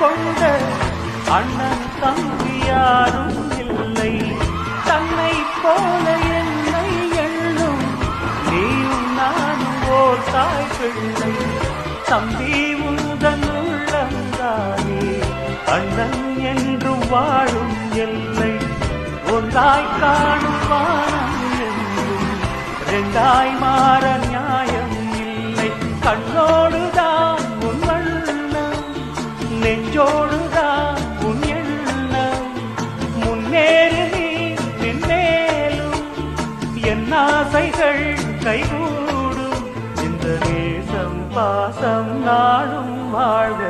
கொண்ட அண்ணன் தம்பி யாரும் இல்லை. தன்னை போல என்னை எண்ணும் நீயும் நானும் ஓர் தாய் பிள்ளை தம்பி உந்தன் அண்ணன் என்று வாழும் எல்லை. ஒன்றாய் காணும் வானம் என்றும் ரெண்டாய் மாற நியாயம் இல்லை. கண்ணோ நெஞ்சோடுதான் உன் எண்ணம். முன்னேறு நீ நின்னேலும் என் ஆசைகள் கைகூடும். இந்த நேசம் பாசம் நாளும் வாழ்க.